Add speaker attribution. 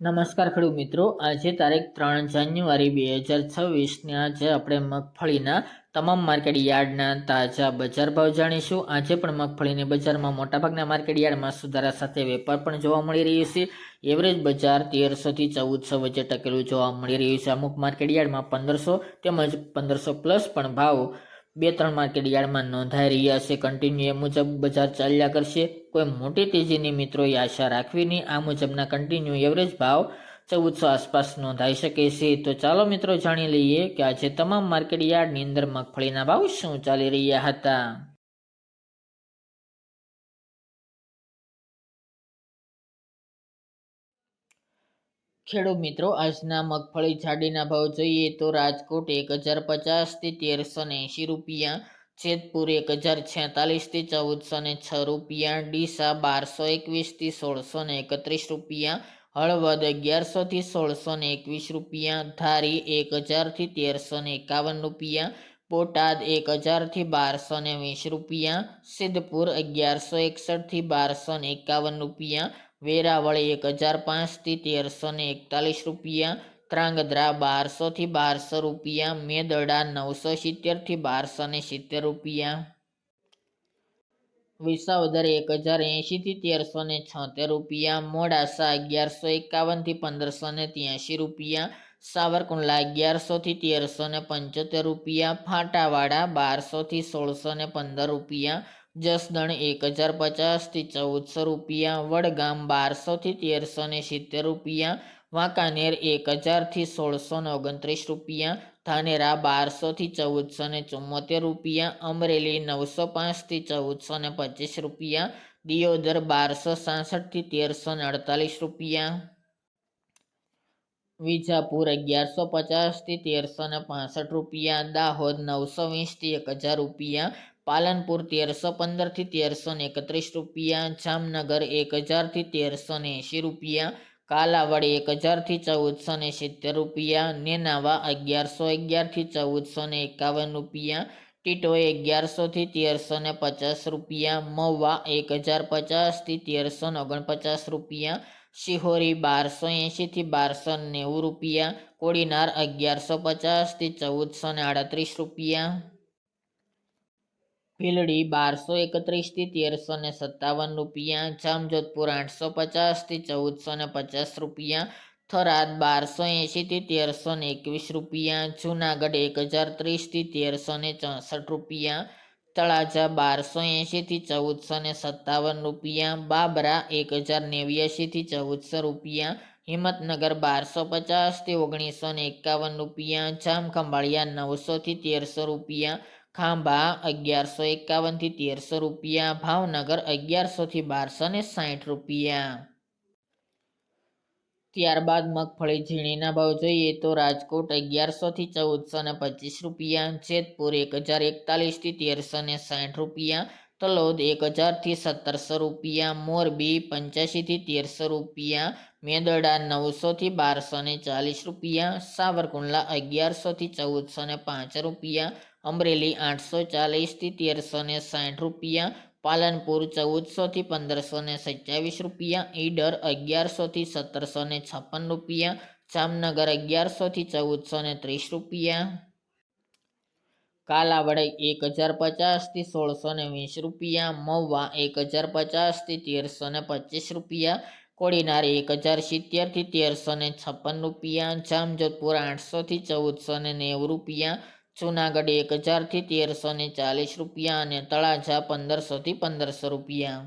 Speaker 1: નમસ્કાર ખેડૂત મિત્રો. આજે તારીખ ત્રણ જાન્યુઆરી બે હજાર છવ્વીસને આજે આપણે મગફળીના તમામ માર્કેટ યાર્ડના તાજા બજાર ભાવ જાણીશું. આજે પણ મગફળીની બજારમાં મોટાભાગના માર્કેટ યાર્ડમાં સુધારા સાથે વેપાર પણ જોવા મળી રહ્યો છે. એવરેજ બજાર તેરસોથી ચૌદસો વચ્ચે ટકેલું જોવા મળી રહ્યું છે. અમુક માર્કેટ યાર્ડમાં પંદરસો તેમજ પંદરસો પ્લસ પણ ભાવ બે ત્રણ માર્કેટ યાર્ડમાં નોંધાઈ રહ્યા છે. કન્ટિન્યુ એ મુજબ બજાર ચાલ્યા કરશે. કોઈ મોટી તેજીની મિત્રોએ આશા રાખવી નહીં આ મુજબના કન્ટિન્યુ એવરેજ ભાવ ચૌદસો આસપાસ નોંધાઈ શકે છે. તો ચાલો મિત્રો જાણી લઈએ કે આજે તમામ માર્કેટ યાર્ડની અંદર મગફળીના ભાવ શું ચાલી રહ્યા હતા? ખેડૂત મિત્રો, આજના મગફળી જાડીના ભાવ જોઈએ તો રાજકોટ એક હજાર પચાસથી તેરસો ને એંશી રૂપિયા, જેતપુર એક હજાર છેતાલીસથી ચૌદસો ને છ રૂપિયા, ડીસા બારસો એકવીસથી સોળસો ને એકત્રીસ રૂપિયા, હળવદ અગિયારસોથી સોળસો ને એકવીસ રૂપિયા, ધારી એક હજારથી તેરસો ને એકાવન રૂપિયા, બોટાદ એક હજારથી બારસો ને વીસ રૂપિયા, સિદ્ધપુર અગિયારસો એકસઠથી બારસો ને એકાવન રૂપિયા વેરાવળ એક હજાર પાંચથી તેરસો ને એકતાલીસ રૂપિયા, ત્રાંગધ્રા બારસોથી બારસો રૂપિયા, મેદડા નવસો સિત્તેરથી બારસો ને સિત્તેર રૂપિયા. વિસાવદર એક હજાર એંશીથી તેરસો ને છોતેર રૂપિયા, મોડાસા અગિયારસો એકાવનથી પંદરસો ને ત્યાંશી રૂપિયા, સાવરકુંડલા અગિયારસોથી તેરસો ને પંચોતેર રૂપિયા, ફાટાવાડા બારસોથી સોળસો ને પંદર રૂપિયા જસદણ એક હજાર પચાસથી ચૌદસો રૂપિયા, વડગામ બારસોથી તેરસો ને સિત્તેર રૂપિયા, વાંકાનેર એક હજારથી સોળસો ને ઓગણત્રીસ રૂપિયા, ધાનેરા બારસોથી ચૌદસો ને ચુમ્મોતેર રૂપિયા, અમરેલી નવસો પાંચથી ચૌદસો ને પચીસ રૂપિયા, દિયોદર બારસો સાસઠથી તેરસો ને અડતાલીસ રૂપિયા. વિજાપુર અગિયારસો પચાસથી તેરસો ને પાસઠ રૂપિયા, દાહોદ નવસો વીસથી એક હજાર રૂપિયા પાલનપુર તેરસો પંદરથી તેરસો ને એકત્રીસ રૂપિયા, જામનગર એક હજારથી તેરસો ને એંશી રૂપિયા, કાલાવડ એક હજારથી ચૌદસો ને સિત્તેર રૂપિયા, નેનાવા અગિયારસો અગિયારથી ચૌદસો ને એકાવન રૂપિયા, ટીટોએ અગિયારસોથી તેરસો ને પચાસ રૂપિયા, મહુવા એક હજાર પચાસથી તેરસો ને ઓગણપચાસ રૂપિયા, શિહોરી બારસો એંશીથી બારસો નેવું રૂપિયા, કોડીનાર અગિયારસો પચાસથી ચૌદસો ને આડત્રીસ રૂપિયા. ભીલડી બારસો એકત્રીસથી તેરસો ને સત્તાવન રૂપિયા, જામજોધપુર આઠસો પચાસથી ચૌદસો ને પચાસ રૂપિયા, થરાદ બારસો એંશીથી તેરસો ને એકવીસ રૂપિયા, જુનાગઢ એક હજાર ત્રીસથી તેરસો ને ચોસઠ રૂપિયા, તળાજા બારસો એંશીથી ચૌદસો ને સત્તાવન રૂપિયા, બાબરા એક હજાર નેવ્યાસીથી ચૌદસો રૂપિયા, હિંમતનગર બારસો પચાસથી ઓગણીસો ને એકાવન રૂપિયા, જામખંભાળિયા નવસોથી તેરસો રૂપિયા ખાંભા અગિયારસો એકાવનથી તેરસો રૂપિયા, ભાવનગર અગિયારસોથી બારસો ને સાઠ રૂપિયા. ત્યારબાદ મગફળી ઝીણીના ભાવ જોઈએ તો રાજકોટ અગિયારસોથી ચૌદસો ને પચીસ રૂપિયા, જેતપુર એક હજાર એકતાલીસથી તેરસો ને સાઠ રૂપિયા તલોદ એક હજારથી સત્તરસો રૂપિયા, મોરબી પંચ્યાસીથી તેરસો રૂપિયા, મેદડા નવસોથી બારસો ને ચાલીસ રૂપિયા, સાવરકુંડલા અગિયારસોથી ચૌદસો ને પાંચ રૂપિયા, અમરેલી આઠસો ચાલીસથી તેરસો ને સાઠ રૂપિયા, પાલનપુર ચૌદસોથી પંદરસો ને સત્યાવીસ રૂપિયા, ઈડર અગિયારસોથી સત્તરસો ને છપ્પન રૂપિયા, જામનગર અગિયારસોથી ચૌદસો ને ત્રીસ રૂપિયા. કાલાવડ એક હજાર પચાસથી સોળસો ને વીસ રૂપિયા મવા એક હજાર પચાસથી તેરસો ને પચીસ રૂપિયા, કોડીનાર એક હજાર સિત્તેરથી તેરસો ને છપ્પન રૂપિયા, જામજોધપુર આઠસોથી ચૌદસો ને નેવું રૂપિયા, જુનાગઢ એક હજારથી તેરસો ને ચાલીસ રૂપિયા અને તળાજા પંદરસોથી પંદરસો રૂપિયા.